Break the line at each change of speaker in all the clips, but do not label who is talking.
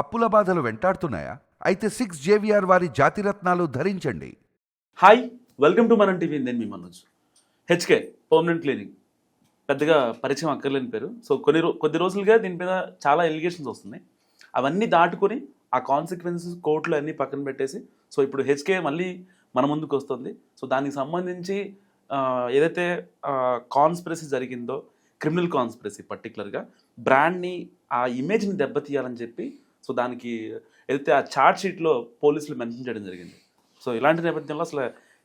అప్పుల బాధలు వెంటాడుతున్నాయా? అయితే సిక్స్ జేవిఆర్ వారి జాతిరత్నాలు ధరించండి.
Hi welcome to Manam TV నేను మీ మనోజ్. హెచ్కే పర్మనెంట్ క్లీనింగ్ పెద్దగా పరిచయం అక్కర్లేని పేరు. సో కొన్ని రో కొద్ది రోజులుగా దీని మీద చాలా ఎలిగేషన్స్ వస్తున్నాయి. అవన్నీ దాటుకొని ఆ కాన్సిక్వెన్సెస్ కోర్టులు అన్నీ పక్కన పెట్టేసి సో ఇప్పుడు హెచ్కే మళ్ళీ మన ముందుకు వస్తుంది. సో దానికి సంబంధించి ఏదైతే కాన్స్పిరసీ జరిగిందో క్రిమినల్ కాన్స్పిరసీ పర్టికులర్గా బ్రాండ్ని ఆ ఇమేజ్ని దెబ్బతీయాలని చెప్పి సో దానికి ఏదైతే ఆ చార్ట్ షీట్లో పోలీసులు మెన్షన్ చేయడం జరిగింది. సో ఇలాంటి నేపథ్యంలో అసలు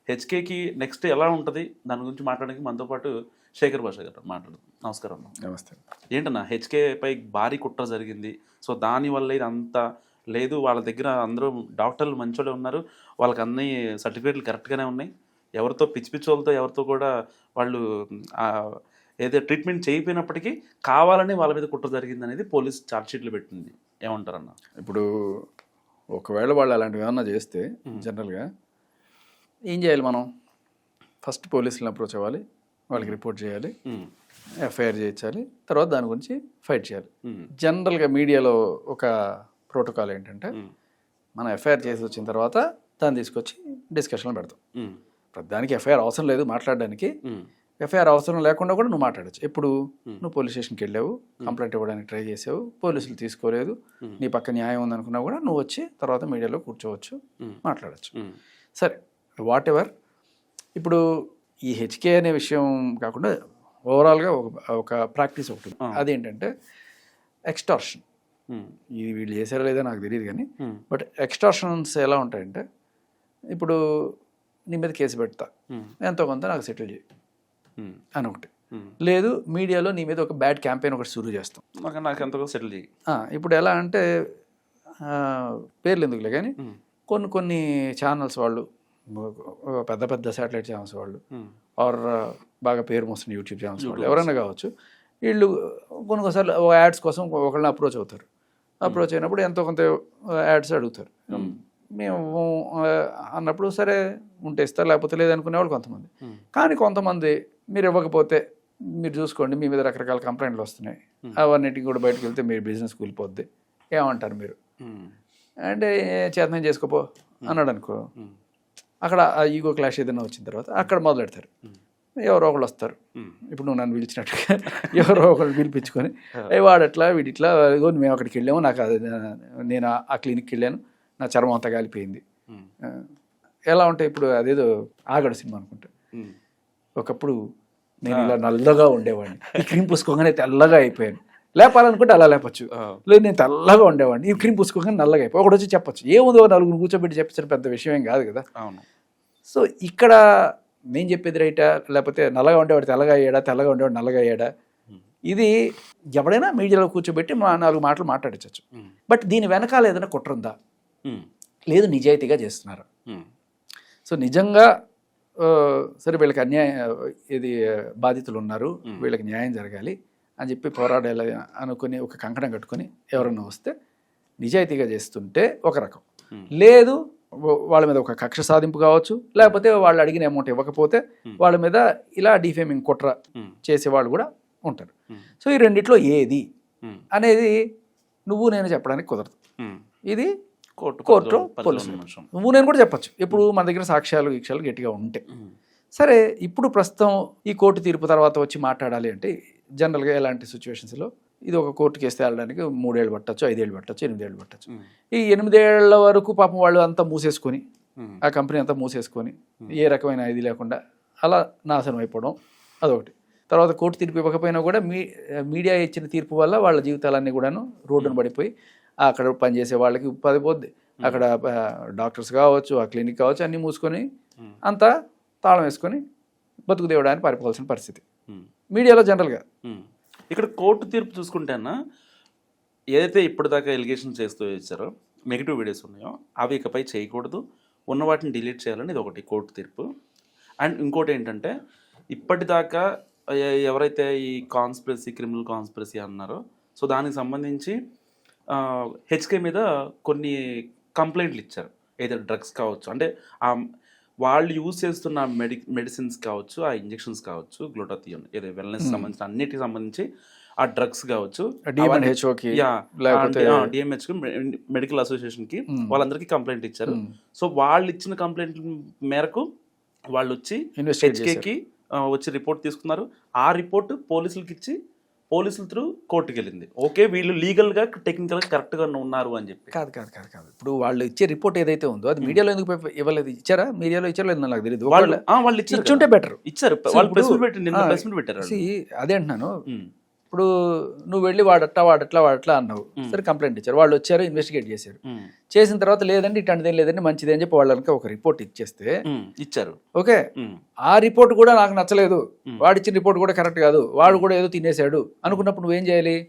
హెచ్కేకి నెక్స్ట్ ఎలా ఉంటుంది? దాని గురించి మాట్లాడడానికి మనతో పాటు శేఖర్ భాష గారు మాట్లాడు నమస్కారం
నమస్తే.
ఏంటన్నా హెచ్కేపై భారీ కుట్ర జరిగింది. సో దానివల్ల ఇది అంతా లేదు. వాళ్ళ దగ్గర అందరూ డాక్టర్లు మంచోళ్ళే ఉన్నారు. వాళ్ళకి అన్ని సర్టిఫికేట్లు కరెక్ట్గానే ఉన్నాయి. ఎవరితో పిచ్చి పిచ్చి వాళ్ళతో ఎవరితో కూడా వాళ్ళు ఆ, ఏదో ట్రీట్మెంట్ చేయకపోయినప్పటికీ కావాలని వాళ్ళ మీద కుట్ర జరిగింది అనేది పోలీస్ ఛార్జ్షీట్లు పెట్టింది. ఏమంటారన్న?
ఇప్పుడు ఒకవేళ వాళ్ళు అలాంటివి ఏమన్నా చేస్తే జనరల్గా ఏం చేయాలి మనం? ఫస్ట్ పోలీసులను అప్రోచ్ అవ్వాలి వాళ్ళకి రిపోర్ట్ చేయాలి ఎఫ్ఐఆర్ చేయించాలి తర్వాత దాని గురించి ఫైట్ చేయాలి. జనరల్గా మీడియాలో ఒక ప్రోటోకాల్ ఏంటంటే మనం ఎఫ్ఐఆర్ చేసి వచ్చిన తర్వాత దాన్ని తీసుకొచ్చి డిస్కషన్లో పెడతాం. దానికి ఎఫ్ఐఆర్ అవసరం లేదు మాట్లాడడానికి. ఎఫ్ఐఆర్ అవసరం లేకుండా కూడా నువ్వు మాట్లాడచ్చు. ఎప్పుడు? నువ్వు పోలీస్ స్టేషన్కి వెళ్ళావు కంప్లైంట్ ఇవ్వడానికి ట్రై చేసావు పోలీసులు తీసుకోలేదు నీ పక్క న్యాయం ఉందనుకున్నా కూడా నువ్వు వచ్చి తర్వాత మీడియాలో కూర్చోవచ్చు మాట్లాడచ్చు. సరే వాట్ ఎవర్ ఇప్పుడు ఈ హెచ్కే అనే విషయం కాకుండా ఓవరాల్గా ఒక ఒక ప్రాక్టీస్ ఒకటి. అదేంటంటే ఎక్స్టార్షన్. ఇది వీళ్ళు చేశారో లేదో నాకు తెలియదు కానీ బట్ ఎక్స్టార్షన్స్ ఎలా ఉంటాయంటే ఇప్పుడు నీ మీద కేసు పెడతా. ఎంతో కొంత నాకు సెటిల్ చేయి. అని ఒకటి
ఉమ్.
లేదు మీడియాలో నీ మీద ఒక బ్యాడ్ క్యాంపెయిన్ ఒకటి షురూ చేస్తాం.
నాకు నాకు ఎంతగా సెటిల్ చేయి
ఇప్పుడు ఎలా అంటే పేర్లు ఎందుకులే కానీ
ఉమ్,
కొన్ని కొన్ని ఛానల్స్ వాళ్ళు పెద్ద పెద్ద శాటిలైట్ ఛానల్స్ వాళ్ళు ఆర్ బాగా పేరు మోస్తున్న యూట్యూబ్ ఛానల్స్ వాళ్ళు ఎవరైనా కావచ్చు వీళ్ళు కొన్ని కొన్నిసార్లు యాడ్స్ కోసం ఒకళ్ళని అప్రోచ్ అవుతారు. అప్రోచ్ అయినప్పుడు ఎంతో కొంత యాడ్స్ అడుగుతారు. మేము అన్నప్పుడు సరే ఉంటే ఇస్తారు లేకపోతే లేదనుకునే వాళ్ళు కొంతమంది. కానీ కొంతమంది మీరు ఇవ్వకపోతే మీరు చూసుకోండి మీ మీద రకరకాల కంప్లైంట్లు వస్తున్నాయి. అవన్నిటికి కూడా బయటకు వెళ్తే మీ బిజినెస్ కూలిపోద్ది. ఏమంటారు మీరు? అంటే చేతనం చేసుకోపో అన్నాడు అనుకో అక్కడ ఆ ఈగో క్లాష్ ఏదైనా వచ్చిన తర్వాత అక్కడ మొదలెడతారు. ఎవరో ఒకళ్ళు వస్తారు. ఇప్పుడు నువ్వు నన్ను పిలిచినట్టుగా ఎవరో ఒకళ్ళు పిలిపించుకొని వాడట్లా వీడిట్లా మేము అక్కడికి వెళ్ళాము నాకు అది నేను ఆ- క్లినిక్కి వెళ్ళాను నా చర్మం అంతా కాలిపోయింది ఎలా ఉంటాయి ఇప్పుడు అదేదో ఆగడు సినిమా అనుకుంటా. ఒకప్పుడు నేను ఇలా నల్లగా ఉండేవాడిని. ఈ క్రీమ్ పూసుకోగానే తెల్లగా అయిపోయాను. లేపాలనుకుంటే అలా లేపచ్చు. లేదు నేను తెల్లగా ఉండేవాడిని. ఈ క్రీమ్ పూసుకోగానే నల్లగా అయిపోయి ఒకటి వచ్చి చెప్పచ్చు. ఏముందో నలుగురు కూర్చోబెట్టి చెప్పించడం పెద్ద విషయం ఏం కాదు కదా.
అవును.
సో ఇక్కడ నేను చెప్పేది రైటా లేకపోతే నల్లగా ఉండేవాడు తెల్లగా అయ్యాడా తెల్లగా ఉండేవాడు నల్లగా అయ్యాడా? ఇది ఎవడైనా మీడియాలో కూర్చోబెట్టి మా నాలుగు మాటలు మాట్లాడించవచ్చు
ఉమ్,
బట్ దీని వెనకాల ఏదైనా కుట్ర ఉందా?
ఉమ్,
లేదు నిజాయితీగా చేస్తున్నారు. సో నిజంగా సరే వీళ్ళకి అన్యాయం ఇది బాధితులు ఉన్నారు వీళ్ళకి న్యాయం జరగాలి అని చెప్పి పోరాడాలి అనుకుని ఒక కంకణం కట్టుకొని ఎవరన్నా వస్తే నిజాయితీగా చేస్తుంటే ఒక రకం. లేదు వాళ్ళ మీద ఒక కక్ష సాధింపు కావచ్చు లేకపోతే వాళ్ళు అడిగిన అమౌంట్ ఇవ్వకపోతే వాళ్ళ మీద ఇలా డిఫేమింగ్ కుట్ర
ఉమ్,
చేసే వాళ్ళు కూడా ఉంటారు. సో ఈ రెండిట్లో ఏది అనేది నువ్వు నేను చెప్పడానికి కుదరదు. ఇది
కోర్టు
కోర్టు పోలీసులు.
అంశం.
నువ్వు నేను కూడా చెప్పొచ్చు. ఇప్పుడు మన దగ్గర సాక్ష్యాలు గీక్షాలు గట్టిగా ఉంటాయి
ఉమ్,
సరే ఇప్పుడు ప్రస్తుతం ఈ కోర్టు తీర్పు తర్వాత వచ్చి మాట్లాడాలి అంటే జనరల్గా ఎలాంటి సిచ్యువేషన్స్లో ఇది ఒక కోర్టుకి వేస్తే వెళ్ళడానికి మూడేళ్ళు పట్టచ్చు ఐదేళ్ళు పట్టచ్చు ఎనిమిదేళ్ళు పట్టచ్చు. ఈ ఎనిమిదేళ్ళ వరకు పాపం వాళ్ళు అంతా మూసేసుకొని ఆ కంపెనీ అంతా మూసేసుకొని ఏ రకమైన ఇది లేకుండా అలా నాశనం అయిపోవడం అదొకటి. తర్వాత కోర్టు తీర్పు ఇవ్వకపోయినా కూడా మీ మీడియా ఇచ్చిన తీర్పు వల్ల వాళ్ళ జీవితాలన్నీ కూడాను రోడ్డున పడిపోయి అక్కడ పనిచేసే వాళ్ళకి ఉపాధి పోద్ది. అక్కడ డాక్టర్స్ కావచ్చు ఆ క్లినిక్ కావచ్చు అన్నీ మూసుకొని అంతా తాళం వేసుకొని బతుకు దేవుడానికి పారిపోవాల్సిన పరిస్థితి. మీడియాలో జనరల్గా.
ఇక్కడ కోర్టు తీర్పు చూసుకుంటే అన్న ఏదైతే ఇప్పటిదాకా ఎలిగేషన్ చేస్తూ ఇచ్చారో నెగిటివ్ వీడియోస్ ఉన్నాయో అవి ఇకపై చేయకూడదు. ఉన్న వాటిని డిలీట్ చేయాలని ఇది ఒకటి కోర్టు తీర్పు. అండ్ ఇంకోటి ఏంటంటే ఇప్పటిదాకా ఎవరైతే ఈ కాన్స్పిరసీ క్రిమినల్ కాన్స్పిరసీ అన్నారో సో దానికి సంబంధించి హెచ్కే మీద కొన్ని కంప్లైంట్లు ఇచ్చారు. ఏదో డ్రగ్స్ కావచ్చు అంటే ఆ వాళ్ళు యూజ్ చేస్తున్న మెడి మెడిసిన్స్ కావచ్చు ఆ ఇంజెక్షన్స్ కావచ్చు గ్లూటాథియోన్ ఏదో వెల్నెస్ సంబంధించిన అన్నిటికి సంబంధించి ఆ డ్రగ్స్ కావచ్చు డిఎంహెచ్ మెడికల్ అసోసియేషన్కి వాళ్ళందరికీ కంప్లైంట్ ఇచ్చారు. సో వాళ్ళు ఇచ్చిన కంప్లైంట్ మేరకు వాళ్ళు వచ్చి హెచ్కేకి వచ్చి రిపోర్ట్ తీసుకున్నారు. ఆ రిపోర్ట్ పోలీసులకి ఇచ్చి పోలీసుల త్రూ కోర్టుకి వెళ్ళింది ఓకే వీళ్ళు లీగల్గా టెక్నికల్గా కరెక్ట్గా ఉన్నారు అని చెప్పి.
కాదు కాదు కాదు కాదు. ఇప్పుడు వాళ్ళు ఇచ్చే రిపోర్ట్ ఏదైతే ఉందో అది మీడియాలో ఎందుకు ఇవ్వలేదు? ఇచ్చారా? మీడియాలో ఇచ్చారో లేదో నాకు తెలియదు
వాళ్ళు వాళ్ళు ఇచ్చారు
ఇచ్చుంటే. బెటర్.
ఇచ్చారు. వాళ్ళు ప్రెస్ పెట్టారు.
అదే అంటున్నాను. ఇప్పుడు నువ్వు వెళ్ళి వాడట్లా వాడట్లా వాడట్లా అన్నావు. సరే కంప్లైంట్ ఇచ్చారు. వాళ్ళు వచ్చారు ఇన్వెస్టిగేట్ చేశారు. చేసిన తర్వాత లేదండి ఇట్లాంటిది లేదండి మంచిది అని చెప్పి వాళ్ళకి ఒక రిపోర్ట్ ఇచ్చేస్తే
ఇచ్చారు.
ఓకే. ఆ రిపోర్ట్ కూడా నాకు నచ్చలేదు. వాడిచ్చిన రిపోర్ట్ కూడా కరెక్ట్ కాదు. వాడు కూడా ఏదో తినేశాడు. అనుకున్నప్పుడు నువ్వేం చేయాలి?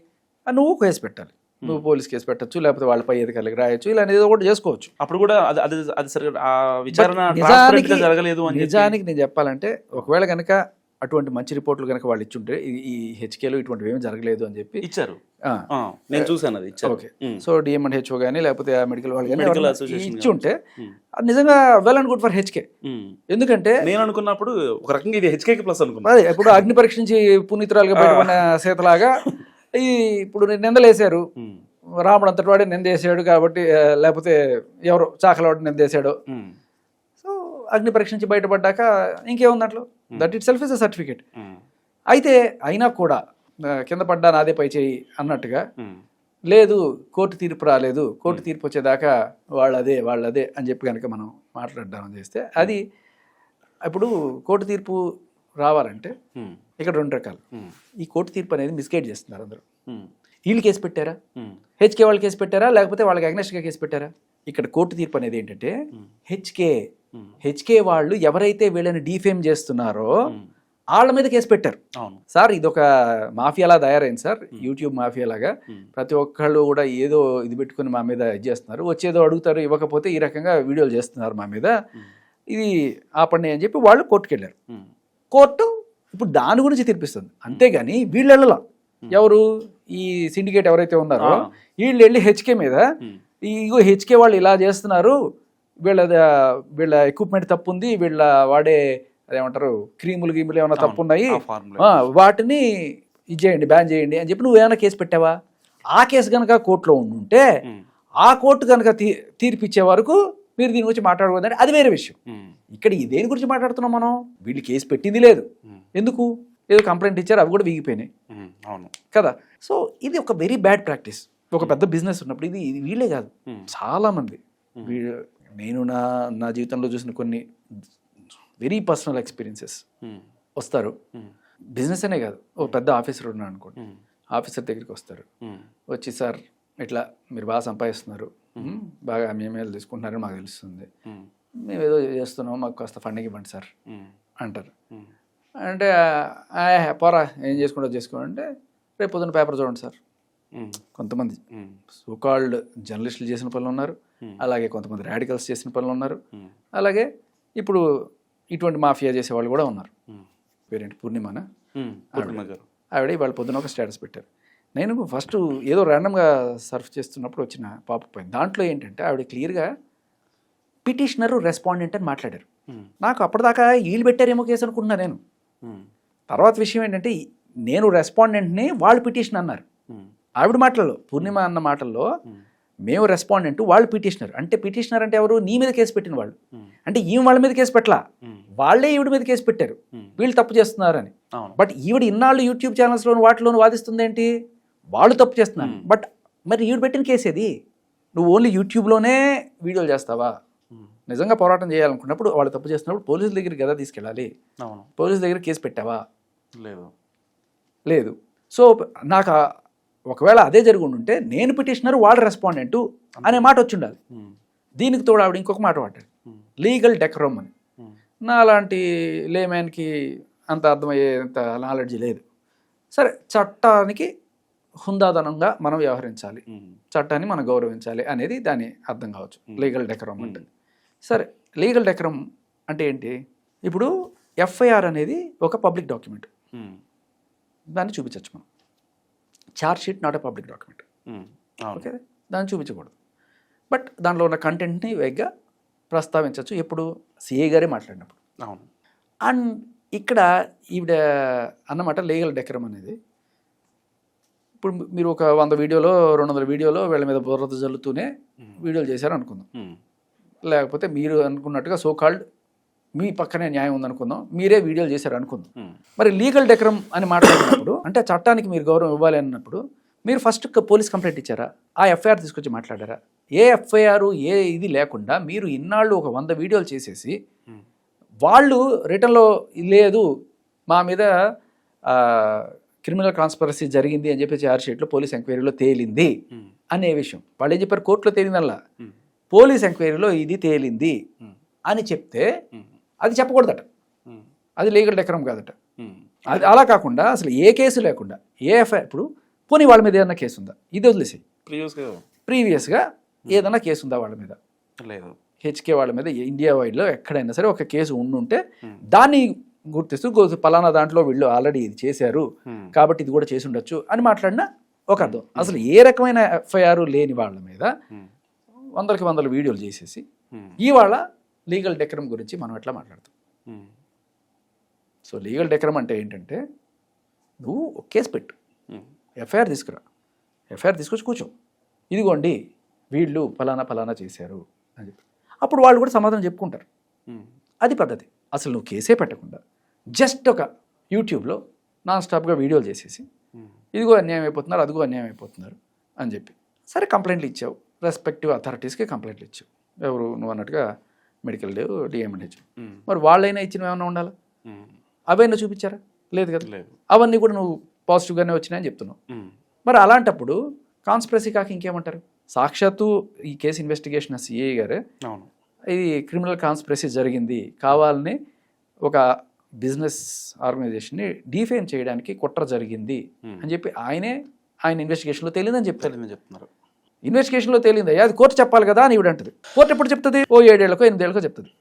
నువ్వు కేసు పెట్టాలి. నువ్వు పోలీస్ కేసు పెట్టచ్చు లేకపోతే వాళ్ళపై అధికారులకు రాయొచ్చు ఇలా ఏదో కూడా చేసుకోవచ్చు.
అప్పుడు కూడా అది అది అది సరిగా ఆ విచారణ
But
transparent గా జరగలేదు అని చెప్పి
నిజానికి నేను చెప్పాలంటే ఒకవేళ కనుక అటువంటి మంచి రిపోర్ట్లు కనుక వాళ్ళు ఇచ్చుంటే ఈ- హెచ్కేలో ఇటువంటివి ఏమీ జరగలేదు అని చెప్పి
ఇచ్చారు. నేను చూసాను అది ఇచ్చారు.
ఓకే. సో డిఎంఎన్ హెచ్ఓ కానీ లేకపోతే మెడికల్ వాళ్ళు కానీ ఇచ్చి ఉంటే అది నిజంగా well and good for HK. ఎందుకంటే
నేను అనుకున్నప్పుడు ఒక రకంగా ఇది హెచ్కేకి ప్లస్ అనుకున్నా.
అదే ఇప్పుడు అగ్ని పరీక్ష నుంచి పునీతురాలుగా బయటపడిన సీతలాగా ఈ ఇప్పుడు నిందలేశారు. రాముడు అంతటి వాడే నిందేశాడు కాబట్టి లేకపోతే ఎవరు చాకలవాడు నిందేశాడు. అగ్ని పరీక్ష నుంచి బయటపడ్డాక ఇంకేముంది దాంట్లో? That itself is a certificate అయితే అయినా కూడా కింద పడ్డా నాదే పై చేయి అన్నట్టుగా
ఉమ్,
లేదు కోర్టు తీర్పు రాలేదు కోర్టు తీర్పు వచ్చేదాకా వాళ్ళదే వాళ్ళదే అని చెప్పి కనుక మనం మాట్లాడడం చేస్తే అది ఇప్పుడు కోర్టు తీర్పు రావాలంటే ఇక్కడ రెండు రకాలు. ఈ కోర్టు తీర్పు అనేది మిస్గైడ్ చేస్తున్నారు అందరూ. వీళ్ళు కేసు పెట్టారా? హెచ్కే వాళ్ళు కేసు పెట్టారా? లేకపోతే వాళ్ళకి అగ్నెస్ట్గా కేసు పెట్టారా? ఇక్కడ కోర్టు తీర్పు అనేది ఏంటంటే హెచ్కే హెచ్కే వాళ్ళు ఎవరైతే వీళ్ళని డీఫేమ్ చేస్తున్నారో వాళ్ళ మీద కేసు పెట్టారు.
అవును.
సార్ ఇదొక మాఫియాలా తయారైంది సార్ యూట్యూబ్ మాఫియా లాగా ప్రతి ఒక్కళ్ళు కూడా ఏదో ఇది పెట్టుకుని మా మీద ఇది చేస్తున్నారు. వచ్చేదో అడుగుతారు ఇవ్వకపోతే ఈ రకంగా వీడియోలు చేస్తున్నారు మా మీద. ఇది ఆపండి అని చెప్పి వాళ్ళు కోర్టుకు వెళ్ళారు.
ఉమ్,
కోర్టు ఇప్పుడు దాని గురించి తీర్పిస్తుంది. అంతేగాని వీళ్ళు వెళ్ళలా. ఎవరు? ఈ సిండికేట్ ఎవరైతే ఉన్నారో. వీళ్ళు వెళ్ళి హెచ్కే మీద ఇగో హెచ్కే వాళ్ళు ఇలా చేస్తున్నారు వీళ్ళ వీళ్ళ ఎక్విప్మెంట్ తప్పు ఉంది వీళ్ళ వాడే అదేమంటారు క్రీములు గీములు ఏమైనా తప్పు ఉన్నాయి వాటిని ఇది చేయండి బ్యాన్ చేయండి అని చెప్పి నువ్వు ఏమైనా కేసు పెట్టావా? ఆ కేసు కనుక కోర్టులో ఉండుంటే
ఉమ్,
ఆ కోర్టు కనుక తీ తీర్పు ఇచ్చే వరకు మీరు దీని గురించి మాట్లాడకూడదంటే అది వేరే విషయం. ఇక్కడ ఈ దేని గురించి మాట్లాడుతున్నాం మనం? వీళ్ళు కేసు పెట్టింది లేదు. ఎందుకు? ఏదో కంప్లైంట్ ఇచ్చారు అవి కూడా వీగిపోయినాయి.
అవును.
కదా? సో ఇది ఒక వెరీ బ్యాడ్ ప్రాక్టీస్ ఒక పెద్ద బిజినెస్ ఉన్నప్పుడు ఇది ఇది వీళ్ళే కాదు. చాలా మంది. నేను నా నా జీవితంలో చూసిన కొన్ని వెరీ పర్సనల్ ఎక్స్పీరియన్సెస్
ఉమ్,
వస్తారు.
ఉమ్,
బిజినెస్ అనే కాదు. ఓ పెద్ద ఆఫీసర్ ఉన్నాడు అనుకోండి. ఆఫీసర్ దగ్గరికి వస్తారు. వచ్చి సార్ ఇట్లా మీరు బాగా సంపాదిస్తున్నారు. బాగా మేమేళ్ళు తీసుకుంటున్నారని మాకు తెలుస్తుంది. మేము ఏదో చేస్తున్నాం మాకు కాస్త ఫండింగ్ ఇవ్వండి సార్. అంటారు. అంటే "ఆ, పోరా ఏం చేసుకుంటో చేసుకో అంటే రేపు పొద్దున్న పేపర్ చూడండి సార్. కొంతమంది సోకాల్డ్ జర్నలిస్టులు చేసిన పనులు ఉన్నారు.
Hmm.
అలాగే కొంతమంది రాడికల్స్ చేసిన పనులు ఉన్నారు.
ఉమ్,
అలాగే ఇప్పుడు ఇటువంటి మాఫియా చేసే వాళ్ళు కూడా ఉన్నారు.
ఉమ్,
పేరేంటి? పూర్ణిమన? ఆవిడ. ఇవాళ పొద్దున ఒక స్టేటస్ పెట్టారు. నేను ఫస్ట్ ఏదో ర్యాండమ్గా సర్ఫ్ చేస్తున్నప్పుడు వచ్చిన పాప పోయింది. దాంట్లో ఏంటంటే ఆవిడ క్లియర్గా పిటిషనరు రెస్పాండెంట్ అని మాట్లాడారు. నాకు అప్పటిదాకా వీళ్ళు పెట్టారేమో కేసు అనుకుంటున్నా నేను. తర్వాత విషయం ఏంటంటే నేను రెస్పాండెంట్ని వాళ్ళు పిటిషన్ అన్నారు. ఆవిడ మాటల్లో పూర్ణిమ అన్న మాటల్లో మేము రెస్పాండెంట్ వాళ్ళు పిటిషనర్ అంటే పిటిషనర్ అంటే ఎవరు? నీ మీద కేసు పెట్టిన వాళ్ళు. అంటే ఈమె వాళ్ళ మీద కేసు పెట్టలా? వాళ్ళే ఈవిడ మీద కేసు పెట్టారు. వీళ్ళు తప్పు చేస్తున్నారని. బట్ ఈవిడ ఇన్నాళ్ళు యూట్యూబ్ ఛానల్స్లోను వాటిలోను వాదిస్తుంది ఏంటి వాళ్ళు తప్పు చేస్తున్నారు. బట్ మరి ఈవిడ పెట్టిన కేసు ఏది? నువ్వు ఓన్లీ యూట్యూబ్లోనే వీడియోలు చేస్తావా? నిజంగా పోరాటం చేయాలనుకున్నప్పుడు వాళ్ళు తప్పు చేస్తున్నప్పుడు పోలీసుల దగ్గరికి కదా తీసుకెళ్ళాలి?
అవును.
పోలీసుల దగ్గర కేసు పెట్టావా?
లేదు.
లేదు. సో నాకు ఒకవేళ అదే జరిగి ఉంటే నేను పిటిషనర్ వాళ్ళు రెస్పాండెంట్ అనే మాట వచ్చి ఉండాలి దీనికి తోడు ఆవిడ ఇంకొక మాట
ఉమ్,
లీగల్ డెకరమ్ అని నా అలాంటి లేమ్యాన్కి అంత అర్థమయ్యేంత నాలెడ్జ్ లేదు. సరే చట్టానికి హుందాదనంగా మనం వ్యవహరించాలి. చట్టాన్ని మనం గౌరవించాలి అనేది దాని అర్థం కావచ్చు. లీగల్ డెకరమ్ అంటే. సరే లీగల్ డెకరమ్ అంటే ఏంటి? ఇప్పుడు ఎఫ్ఐఆర్ అనేది ఒక పబ్లిక్ డాక్యుమెంట్. దాన్ని చూపించవచ్చు మనం. Charge sheet not a public document. Okay? దాన్ని చూపించకూడదు. బట్ దాంట్లో ఉన్న కంటెంట్ని వేగ్గా ప్రస్తావించవచ్చు. ఎప్పుడు? సిఏ గారే మాట్లాడినప్పుడు.
అవును.
అండ్ ఇక్కడ ఈవిడ అన్నమాట లీగల్ డెకరం అనేది. ఇప్పుడు మీరు ఒక వంద వీడియోలో రెండు వందల వీడియోలో వీళ్ళ మీద బుర్రత జల్లుతూనే వీడియోలు చేశారు అనుకుందాం లేకపోతే మీరు అనుకున్నట్టుగా సో కాల్డ్ మీ పక్కనే న్యాయం ఉందనుకుందాం మీరే వీడియోలు చేశారు అనుకుందాం. మరి లీగల్ డెకరం అని మాట్లాడినప్పుడు అంటే చట్టానికి మీరు గౌరవం ఇవ్వాలి అన్నప్పుడు మీరు ఫస్ట్ పోలీస్ కంప్లైంట్ ఇచ్చారా? ఆ ఎఫ్ఐఆర్ తీసుకొచ్చి మాట్లాడారా? ఏ ఎఫ్ఐఆర్ ఏ ఇది లేకుండా మీరు ఇన్నాళ్ళు ఒక వంద వీడియోలు చేసేసి వాళ్ళు రిటర్న్లో లేదు మా మీద క్రిమినల్ కాన్స్పరసీ జరిగింది అని చెప్పి చార్జ్ షీట్లో పోలీస్ ఎంక్వైరీలో తేలింది అనే విషయం. వాళ్ళు ఏం చెప్పారు? కోర్టులో తేలిందల్లా. పోలీస్ ఎంక్వైరీలో ఇది తేలింది అని చెప్తే అది చెప్పకూడదట. అది లీగల్ డెకరం కాదట. అది అలా కాకుండా అసలు ఏ కేసు లేకుండా ఏ ఎఫ్ఐఆర్ ఇప్పుడు పోనీ వాళ్ళ మీద ఏదైనా కేసు ఉందా? ఇది వదిలేసి
ప్రీవియస్గా
ప్రీవియస్గా ఏదైనా కేసు ఉందా వాళ్ళ మీద?
లేదు.
హెచ్కే వాళ్ళ మీద ఇండియా వైడ్లో ఎక్కడైనా సరే ఒక కేసు ఉండుంటే దాన్ని గుర్తిస్తూ పలానా దాంట్లో వీళ్ళు ఆల్రెడీ ఇది చేశారు. కాబట్టి ఇది కూడా చేసి ఉండొచ్చు అని మాట్లాడినా ఒక అర్థం. అసలు ఏ రకమైన ఎఫ్ఐఆర్ లేని వాళ్ళ మీద వందలకి వందల వీడియోలు చేసేసి ఇవాళ లీగల్ డెకరం గురించి మనం ఎట్లా మాట్లాడతాం? సో లీగల్ డెకరం అంటే ఏంటంటే నువ్వు ఒక కేసు పెట్టు. ఎఫ్ఐఆర్ తీసుకురా. ఎఫ్ఐఆర్ తీసుకొచ్చి కూర్చో. ఇదిగోండి వీళ్ళు ఫలానా ఫలానా చేశారు అని చెప్పి. అప్పుడు వాళ్ళు కూడా సమాధానం చెప్పుకుంటారు. అది పద్ధతి. అసలు నువ్వు కేసే పెట్టకుండా జస్ట్ ఒక యూట్యూబ్లో నాన్ స్టాప్గా వీడియోలు చేసేసి ఇదిగో అన్యాయం అయిపోతున్నారు అదిగో అన్యాయం అయిపోతున్నారు అని చెప్పి. సరే కంప్లైంట్లు ఇచ్చావు. రెస్పెక్టివ్ అథారిటీస్కి కంప్లైంట్లు ఇచ్చావు. ఎవరు నువ్వు అన్నట్టుగా మెడికల్ డిఎంఎన్హెచ్ మరి వాళ్ళైనా ఇచ్చినవి ఏమైనా ఉండాలా? అవైనా చూపించారా? లేదు కదా? అవన్నీ కూడా నువ్వు పాజిటివ్గానే వచ్చినాయని చెప్తున్నావు. మరి అలాంటప్పుడు కాన్స్పిరసీ కాక ఇంకేమంటారు? సాక్షాత్తు ఈ కేసు ఇన్వెస్టిగేషన్ సిఐ గారే
అవును.
ఇది క్రిమినల్ కాన్స్పిరసీ జరిగింది కావాలని ఒక బిజినెస్ ఆర్గనైజేషన్ని డిఫేమ్ చేయడానికి కుట్ర జరిగింది అని చెప్పి ఆయనే ఆయన ఇన్వెస్టిగేషన్లో తేలిందని చెప్తారు.
తెలియదని చెప్తున్నారు.
ఇన్వెస్టిగేషన్లో తేలింది. అది కోర్టు చెప్పాలి కదా అని ఈవిడ అంటది. కోర్టు ఎప్పుడు చెప్తుంది? ఓ ఏడేళ్ళకో ఎనిమిదేళ్ళకో చెప్తుంది.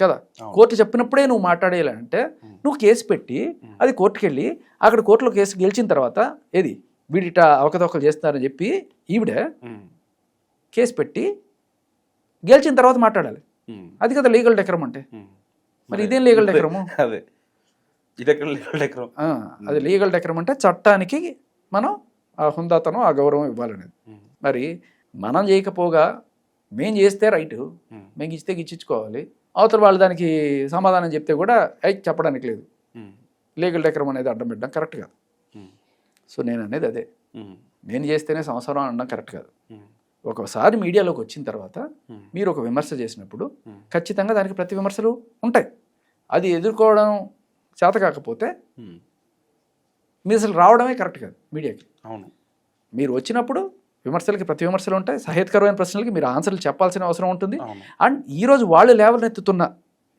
కదా? కోర్టు చెప్పినప్పుడే నువ్వు మాట్లాడేయాలంటే నువ్వు కేసు పెట్టి అది కోర్టుకి వెళ్ళి అక్కడ కోర్టులో కేసు గెలిచిన తర్వాత ఏది? వీడిట అవకతవకలు చేస్తున్నారని చెప్పి ఈవిడ కేసు పెట్టి గెలిచిన తర్వాత మాట్లాడాలి. అది కదా లీగల్ డెకరం అంటే. మరి ఇదేం లీగల్ డెకరము?
అదే.
అది లీగల్ డెకరం అంటే చట్టానికి మనం ఆ హుందాతనం ఆ గౌరవం ఇవ్వాలనేది. మరి మనం చేయకపోగా మేం చేస్తే రైట్. మేము. ఇస్తే గిచ్చించుకోవాలి అవతల వాళ్ళు దానికి సమాధానం చెప్తే కూడా అయి చెప్పడానికి లేదు. లీగల్ డెకరం అనేది అడ్డం పెట్టడం కరెక్ట్ కాదు. సో నేను అనేది అదే. నేను చేస్తేనే సంవత్సరం అనడం కరెక్ట్ కాదు. ఒకసారి మీడియాలోకి వచ్చిన తర్వాత మీరు ఒక విమర్శ చేసినప్పుడు ఖచ్చితంగా దానికి ప్రతి విమర్శలు ఉంటాయి. అది ఎదుర్కోవడం చేత కాకపోతే మీరు అసలు రావడమే కరెక్ట్ కాదు మీడియాకి.
అవును.
మీరు వచ్చినప్పుడు విమర్శలకి ప్రతి విమర్శలు ఉంటాయి. సహేతుకరమైన ప్రశ్నలకి మీరు ఆన్సర్లు చెప్పాల్సిన అవసరం ఉంటుంది. అండ్ ఈరోజు వాళ్ళు లేవనెత్తుతున్న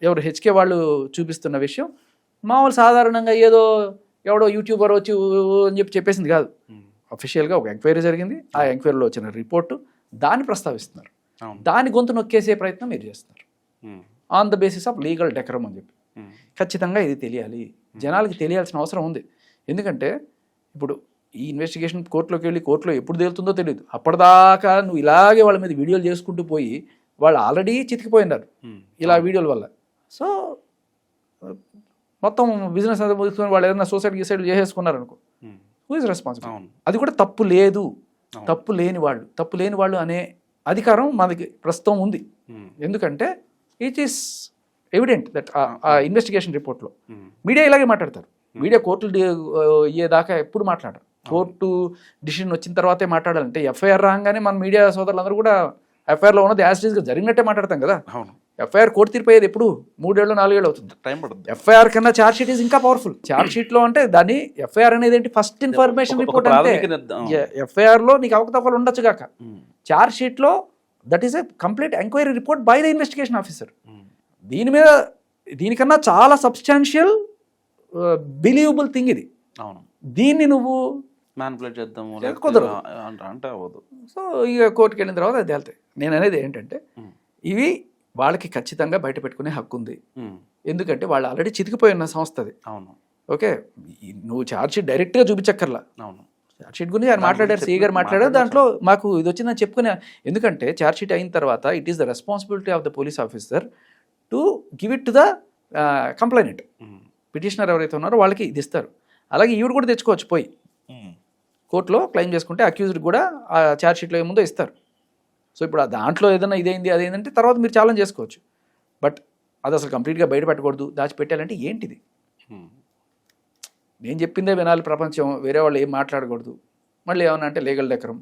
ఎవరు హెచ్కే వాళ్ళు చూపిస్తున్న విషయం మామూలు సాధారణంగా ఏదో ఎవడో యూట్యూబర్ వచ్చి అని చెప్పి చెప్పేసింది కాదు. అఫీషియల్గా ఒక ఎంక్వైరీ జరిగింది. ఆ ఎంక్వైరీలో వచ్చిన రిపోర్టు దాన్ని ప్రస్తావిస్తున్నారు. దాని గొంతు నొక్కేసే ప్రయత్నం మీరు చేస్తున్నారు. On the basis of legal decorum అని చెప్పి. ఖచ్చితంగా ఇది తెలియాలి. జనాలకి తెలియాల్సిన అవసరం ఉంది. ఎందుకంటే ఇప్పుడు ఈ ఇన్వెస్టిగేషన్ కోర్టులోకి వెళ్ళి కోర్టులో ఎప్పుడు తేలుతుందో తెలియదు అప్పటిదాకా నువ్వు ఇలాగే వాళ్ళ మీద వీడియోలు చేసుకుంటూ పోయి వాళ్ళు ఆల్రెడీ చితికిపోయినారు ఇలా వీడియోల వల్ల. సో మొత్తం బిజినెస్ అంతా ముగించుకొని వాళ్ళు ఏదైనా సూసైడ్ గీసైడ్ చేసేసుకున్నారు అనుకో హూ ఇస్ రెస్పాన్సిబుల్ అది కూడా తప్పు లేదు. తప్పు లేని వాళ్ళు. తప్పు లేని వాళ్ళు అనే అధికారం మనకి ప్రస్తుతం ఉంది. ఎందుకంటే it is evident that a investigation రిపోర్ట్లో మీడియా ఇలాగే మాట్లాడతారు. మీడియా కోర్టులు అయ్యేదాకా ఎప్పుడు మాట్లాడరు. కోర్టు డిసిషన్ వచ్చిన తర్వాతే మాట్లాడాలంటే ఎఫ్ఐఆర్ రాగానే మన మీడియా సోదరులందరూ కూడా ఎఫ్ఐఆర్లో ఉన్నది యాజ్ జరిగినట్టే మాట్లాడతాం కదా.
అవును.
ఎఫ్ఐఆర్ కోర్టు తీర్పోయేది ఎప్పుడు? మూడేళ్ళు నాలుగేళ్ళు అవుతుంది.
టైం పడుతుంది.
ఎఫ్ఐఆర్ కన్నా చార్జ్ షీట్ ఈజ్ ఇంకా పవర్ఫుల్ చార్జ్ షీట్లో అంటే దాన్ని ఎఫ్ఐఆర్ అనేది ఏంటి? ఫస్ట్ ఇన్ఫర్మేషన్ రిపోర్ట్ అంటే ఎఫ్ఐఆర్లో నీకు అవకతవకలు ఉండొచ్చు కాక. చార్జ్ షీట్లో that is a complete enquiry report by the investigation officer. దీని మీద దీనికన్నా చాలా సబ్స్టాన్షియల్ బిలీవబుల్ థింగ్ ఇది.
అవును.
దీన్ని నువ్వు
మ్యానిపులేట్ చేద్దాము
కుదరదు.
అంటే అవ్వదు.
సో ఇక కోర్టుకి వెళ్ళిన తర్వాత అది వెళ్తాయి నేను అనేది ఏంటంటే. ఇవి వాళ్ళకి ఖచ్చితంగా బయట పెట్టుకునే హక్కు ఉంది. ఎందుకంటే వాళ్ళు ఆల్రెడీ చితికిపోయి ఉన్న సంస్థ అది.
అవును.
ఓకే? నువ్వు ఛార్జ్ షీట్ డైరెక్ట్గా చూపించక్కర్లా.
అవును.
ఛార్జ్ షీట్ గురించి ఆయన మాట్లాడారు
గురించి
సీ గారు మాట్లాడారు దాంట్లో మాకు ఇది వచ్చిందని చెప్పుకునే ఎందుకంటే ఛార్జ్ షీట్ అయిన తర్వాత it is the responsibility of the police officer to give it to the complainant. Petitioner ఎవరైతే ఉన్నారో వాళ్ళకి ఇది ఇస్తారు. అలాగే ఈవిడ కూడా తెచ్చుకోవచ్చు పోయి. కోర్టులో క్లెయిమ్ చేసుకుంటే అక్యూజ్డ్ కూడా ఆ ఛార్జ్ షీట్లో ఏముందో ఇస్తారు. సో ఇప్పుడు ఆ దాంట్లో ఏదైనా ఇదేంది అదేంటంటే తర్వాత మీరు ఛాలెంజ్ చేసుకోవచ్చు. బట్ అది అసలు కంప్లీట్గా బయట పెట్టకూడదు దాచిపెట్టాలంటే ఏంటిది? నేను చెప్పిందే వినాలి ప్రపంచం వేరే వాళ్ళు ఏం మాట్లాడకూడదు. మళ్ళీ ఏమన్నా అంటే లీగల్ డెకరం.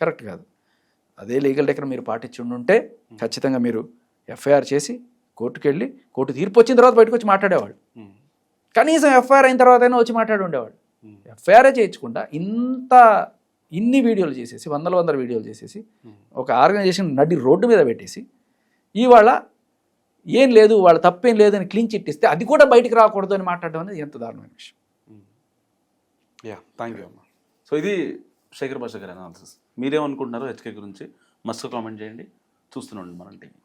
కరెక్ట్ కాదు. అదే లీగల్ డెకరం మీరు పాటించి ఉంటే ఖచ్చితంగా మీరు ఎఫ్ఐఆర్ చేసి కోర్టుకు వెళ్ళి కోర్టు తీర్పు వచ్చిన తర్వాత బయటకు వచ్చి మాట్లాడేవాళ్ళు కనీసం ఎఫ్ఐఆర్ అయిన తర్వాత అయినా వచ్చి మాట్లాడి ఉండేవాళ్ళు. ఎఫ్ఐఆర్ చేయించకుండా ఇంత ఇన్ని వీడియోలు చేసేసి వందల వందల వీడియోలు చేసేసి ఒక ఆర్గనైజేషన్ నడి రోడ్డు మీద పెట్టేసి ఇవాళ ఏం లేదు వాళ్ళ తప్పేం లేదని క్లీన్ చిట్ ఇస్తే అది కూడా బయటికి రాకూడదు అని మాట్లాడడం అనేది ఎంత దారుణమైన విషయం.
యా థ్యాంక్ యూ అమ్మా. సో ఇది శేఖర్ భాష గారి అనాలిసిస్ మీరేమనుకుంటున్నారో హెచ్కే గురించి మస్తు కామెంట్ చేయండి. చూస్తున్నాండి మన టీవీ